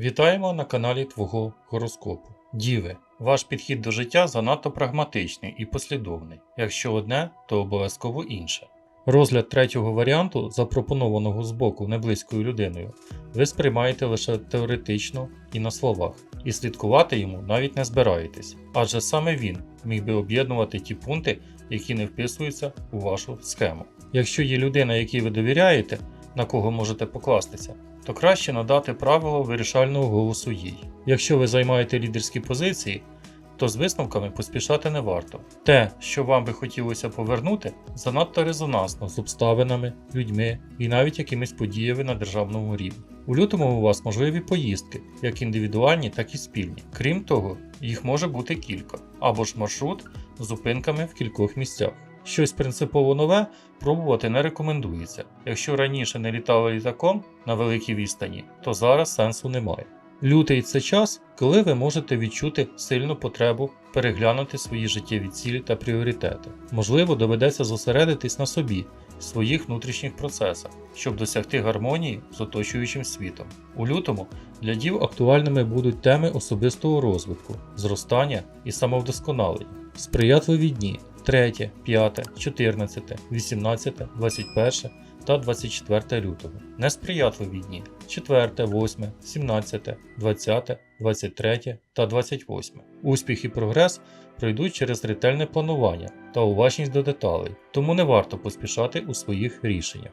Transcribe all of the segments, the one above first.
Вітаємо на каналі Твого гороскопу. Діви, ваш підхід до життя занадто прагматичний і послідовний. Якщо одне, то обов'язково інше. Розгляд третього варіанту, запропонованого з боку неблизькою людиною, ви сприймаєте лише теоретично і на словах, і слідкувати йому навіть не збираєтесь, адже саме він міг би об'єднувати ті пункти, які не вписуються у вашу схему. Якщо є людина, якій ви довіряєте, на кого можете покластися, то краще надати правило вирішального голосу їй. Якщо ви займаєте лідерські позиції, то з висновками поспішати не варто. Те, що вам би хотілося повернути, занадто резонансно з обставинами, людьми і навіть якимись подіями на державному рівні. У лютому у вас можливі поїздки, як індивідуальні, так і спільні. Крім того, їх може бути кілька, або ж маршрут з зупинками в кількох місцях. Щось принципово нове пробувати не рекомендується. Якщо раніше не літали літаком на великій відстані, то зараз сенсу немає. Лютий це час, коли ви можете відчути сильну потребу переглянути свої життєві цілі та пріоритети. Можливо, доведеться зосередитись на собі, своїх внутрішніх процесах, щоб досягти гармонії з оточуючим світом. У лютому для дів актуальними будуть теми особистого розвитку, зростання і самовдосконалення, сприятливі дні 3, 5, 14, 18, 21 та 24 лютого. Несприятливі дні 4, 8, 17, 20, 23 та 28. Успіх і прогрес пройдуть через ретельне планування та уважність до деталей, тому не варто поспішати у своїх рішеннях.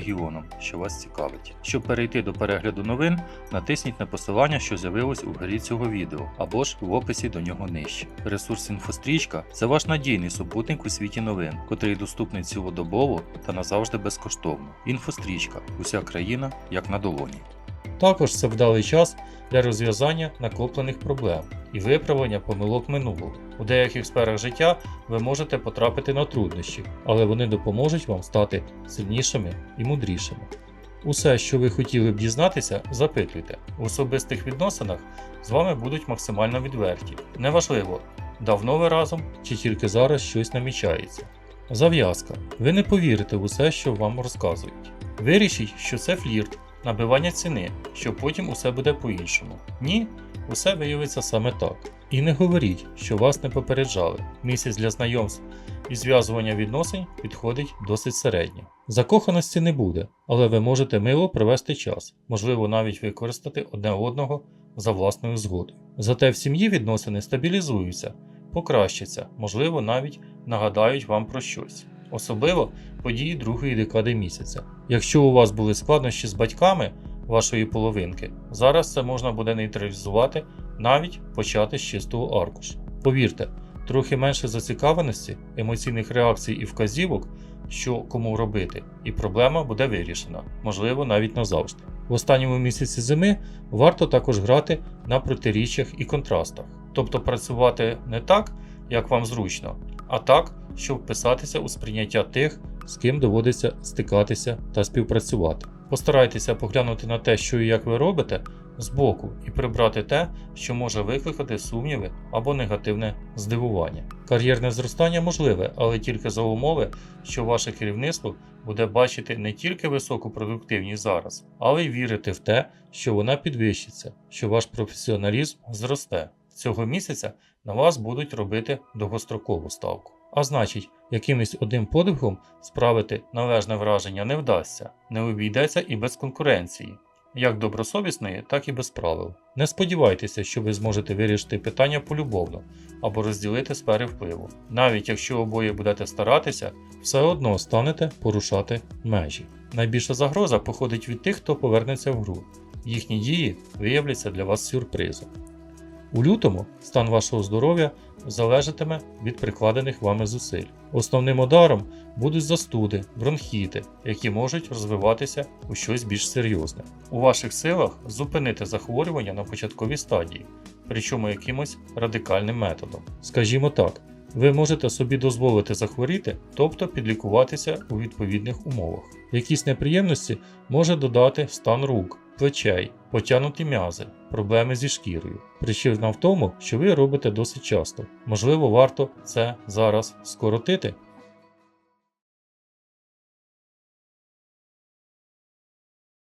що вас цікавить. Щоб перейти до перегляду новин, натисніть на посилання, що з'явилось у горі цього відео, або ж в описі до нього нижче. Ресурс інфострічка це ваш надійний супутник у світі новин, котрий доступний цілодобово та назавжди безкоштовно. Інфострічка уся країна як на долоні. Також це вдалий час для розв'язання накоплених проблем і виправлення помилок минулого. У деяких сферах життя ви можете потрапити на труднощі, але вони допоможуть вам стати сильнішими і мудрішими. Усе, що ви хотіли б дізнатися, запитуйте. У особистих відносинах з вами будуть максимально відверті. Неважливо, давно ви разом чи тільки зараз щось намічається. Зав'язка. Ви не повірите в усе, що вам розказують. Вирішіть, що це флірт, набивання ціни, що потім усе буде по-іншому. Ні, усе виявиться саме так. І не говоріть, що вас не попереджали. Місяць для знайомств і зв'язування відносин підходить досить середньо. Закоханості не буде, але ви можете мило провести час, можливо навіть використати одне одного за власною згодою. Зате в сім'ї відносини стабілізуються, покращаться, можливо, навіть нагадають вам про щось. Особливо події другої декади місяця. Якщо у вас були складнощі з батьками вашої половинки, зараз це можна буде нейтралізувати, навіть почати з чистого аркуша. Повірте, трохи менше зацікавленості, емоційних реакцій і вказівок, що кому робити, і проблема буде вирішена, можливо, навіть назавжди. В останньому місяці зими варто також грати на протиріччях і контрастах, тобто працювати не так, як вам зручно, а так, щоб вписатися у сприйняття тих, з ким доводиться стикатися та співпрацювати. Постарайтеся поглянути на те, що і як ви робите, збоку і прибрати те, що може викликати сумніви або негативне здивування. Кар'єрне зростання можливе, але тільки за умови, що ваше керівництво буде бачити не тільки високу продуктивність зараз, але й вірити в те, що вона підвищиться, що ваш професіоналізм зросте. Цього місяця на вас будуть робити довгострокову ставку. А значить, якимось одним подвигом справити належне враження не вдасться, не обійдеться і без конкуренції, як добросовісної, так і без правил. Не сподівайтеся, що ви зможете вирішити питання полюбовно або розділити сфери впливу. Навіть якщо обоє будете старатися, все одно станете порушати межі. Найбільша загроза походить від тих, хто повернеться в гру. Їхні дії виявляться для вас сюрпризом. У лютому стан вашого здоров'я залежатиме від прикладених вами зусиль. Основним ударом будуть застуди, бронхіти, які можуть розвиватися у щось більш серйозне. У ваших силах зупинити захворювання на початковій стадії, причому якимось радикальним методом. Скажімо так, ви можете собі дозволити захворіти, тобто підлікуватися у відповідних умовах. Якісь неприємності може додати стан рук, плечей, потягнуті м'язи, проблеми зі шкірою. Причина в тому, що ви робите досить часто. Можливо, варто це зараз скоротити